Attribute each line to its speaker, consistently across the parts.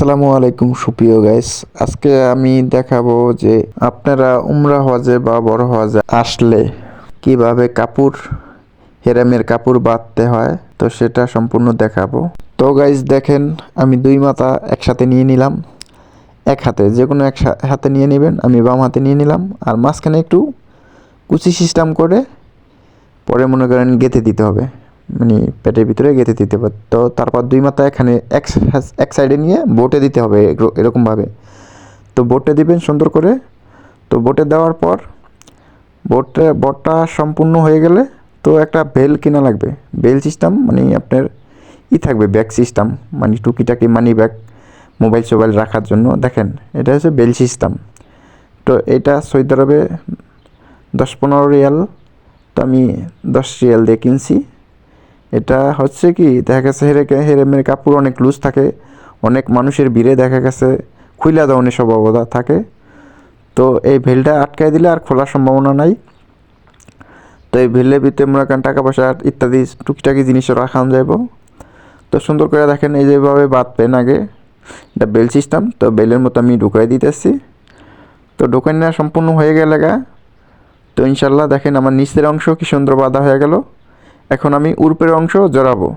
Speaker 1: আসসালামু আলাইকুম, সুপ্রিয় গাইস আজকে আমি দেখাবো যে আপনারা উমরা হজে বা বড় হজে আসলে কীভাবে কাপড়, হেরামের কাপড় বাঁধতে হয়, তো সেটা সম্পূর্ণ দেখাবো। তো গাইস দেখেন, আমি দুই মাথা একসাথে নিয়ে নিলাম। এক হাতে যে কোনো এক হাতে নিয়ে নেবেন, আমি বাম হাতে নিয়ে নিলাম। আর মাঝখানে একটু কুচি সিস্টেম করে পরে মনে করেন গেঁথে দিতে হবে। মানে পেটের ভিতরে গেঁথে দিতে হবে। তো তারপর দুই মাথা এখানে এক এক সাইডে নিয়ে বোটে দিতে হবে এরো- এরকমভাবে। তো বোটে দিবেন সুন্দর করে। তো বোটে দেওয়ার পর বোটে, বোটটা সম্পূর্ণ হয়ে গেলে তো একটা বেল কেনা লাগবে। বেল সিস্টেম মানে আপনার ই থাকবে, ব্যাগ সিস্টেম। মানে টুকিটাকি মানি ব্যাগ মোবাইল সোবাইল রাখার জন্য। দেখেন, এটা হচ্ছে বেল সিস্টেম। তো এটা সৌদি আরবে দশ পনেরো রিয়াল। তো আমি দশ রিয়াল দিয়ে কিনছি। এটা হচ্ছে কি, দেখা গেছে হেরে হেরেমের কাপড় অনেক লুজ থাকে, অনেক মানুষের ভিড়ে দেখা গেছে, খুইলা দেওয়ানি সম্ভাবনা থাকে। তো এই ভেলটা আটকায় দিলে আর খোলার সম্ভাবনা নাই। তো এই ভেলের ভিতরে মনে করেন টাকা পয়সা ইত্যাদি টুকিটাকি জিনিসও রাখান যাইব। তো সুন্দর করে দেখেন এই যেভাবে বাঁধবেন আগে, এটা বেল সিস্টেম তো বেলের মতো আমি ঢুকাই দিতেছি। তো ঢুকাই নেওয়া সম্পূর্ণ হয়ে গেলে গা। তো ইনশাল্লাহ দেখেন আমার নিচের অংশ কি সুন্দর বাঁধা হয়ে গেল। এখন আমি উর্পের অংশ জড়াবো,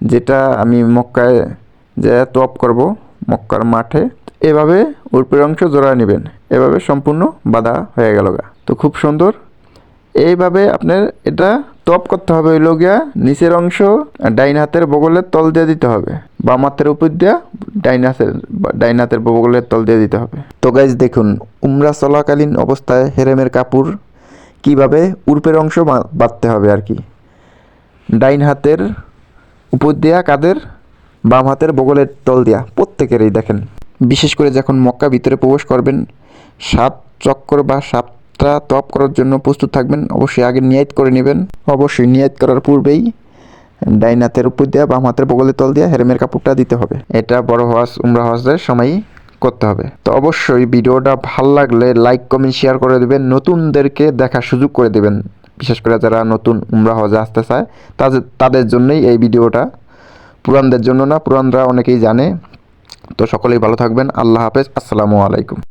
Speaker 1: যেটা আমি মক্কায় যে তপ করব, মক্কার মাঠে, এভাবে উর্পের অংশ জোড়া নেবেন। এভাবে সম্পূর্ণ বাঁধা হয়ে গেল গা। তো খুব সুন্দর। এইভাবে আপনার এটা তপ করতে হবে ওই গিয়া, নিচের অংশ ডাইন হাতের বগলের তল দিয়ে দিতে হবে। বাম হাতের উপর দিয়া ডাইন হাতের ডাইন হাতের বগলের তল দিয়ে দিতে হবে। তো গাইজ দেখুন, উমরা চলাকালীন অবস্থায় হেরেমের কাপড় কীভাবে উর্পের অংশ বাঁধতে হবে আর কি। ডাইন হাতের উপর দিয়া কাদের বাম হাতের বগলের তল দিয়া, প্রত্যেকেরই দেখেন। বিশেষ করে যখন মক্কা ভিতরে প্রবেশ করবেন, সাত চক্কর বা সাতটা তপ করার জন্য প্রস্তুত থাকবেন, অবশ্যই আগে নিয়াত করে নেবেন। অবশ্যই নিয়াত করার পূর্বেই ডাইন হাতের উপর দিয়া, বাম হাতের বগলের তল দিয়া হেরেমের কাপড়টা দিতে হবে। এটা বড় হওয়াজ উমরা হওয়াজের সময়ই করতে হবে। তো অবশ্যই ভিডিওটা ভালো লাগলে লাইক কমেন্ট শেয়ার করে দেবেন। নতুনদেরকে দেখার সুযোগ করে দেবেন। বিশেষ করে যারা নতুন উমরা হজে আসতে চায় তাদের তাদের জন্যই এই ভিডিওটা। পুরানদের জন্য না পুরানরা অনেকেই জানে। তো সকলেই ভালো থাকবেন। আল্লাহ হাফেজ। আসসালামু আলাইকুম।